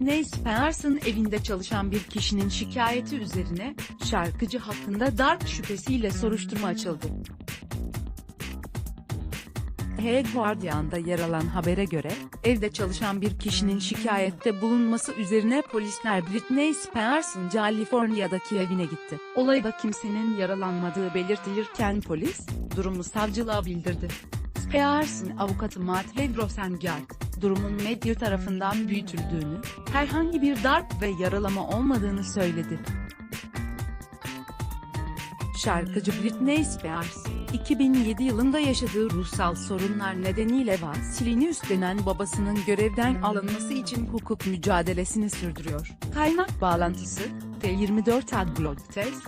Britney Spears'ın evinde çalışan bir kişinin şikayeti üzerine, şarkıcı hakkında darp şüphesiyle soruşturma açıldı. The Guardian'da yer alan habere göre, evde çalışan bir kişinin şikayette bulunması üzerine polisler Britney Spears'ın California'daki evine gitti. Olayda kimsenin yaralanmadığı belirtilirken polis, durumu savcılığa bildirdi. Spears'ın avukatı Matt Rosengart, durumun medya tarafından büyütüldüğünü, herhangi bir darp ve yaralama olmadığını söyledi. Şarkıcı Britney Spears, 2007 yılında yaşadığı ruhsal sorunlar nedeniyle vasilini üstlenen babasının görevden alınması için hukuk mücadelesini sürdürüyor. Kaynak bağlantısı, T24 Adblog Test,